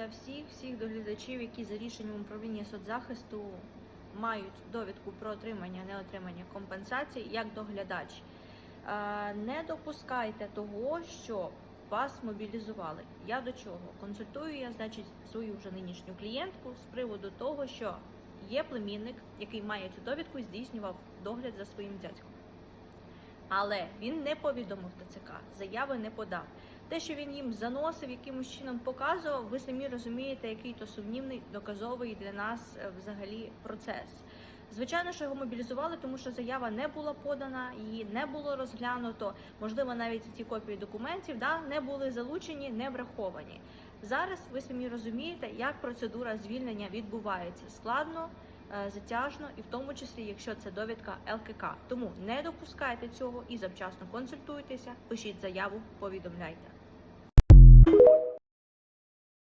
для всіх всіх доглядачів, які за рішенням управління соцзахисту мають довідку про отримання неотримання компенсації як доглядач. Е, Не допускайте того, що вас мобілізували. Я до чого? Консультую я, значить, свою вже нинішню клієнтку з приводу того, що є племінник, який має цю довідку здійснював догляд за своїм дядьком. Але він не повідомив ТЦК, заяви не подав. Те, що він їм заносив, якимось чином показував, ви самі розумієте, який то сумнівний доказовий для нас е, взагалі процес. Звичайно, що його мобілізували, тому що заява не була подана, її не було розглянуто. Можливо, навіть ці копії документів да, не були залучені, не враховані. Зараз ви самі розумієте, як процедура звільнення відбувається складно, е, затяжно, і в тому числі, якщо це довідка ЛКК. Тому не допускайте цього і завчасно консультуйтеся, пишіть заяву, повідомляйте.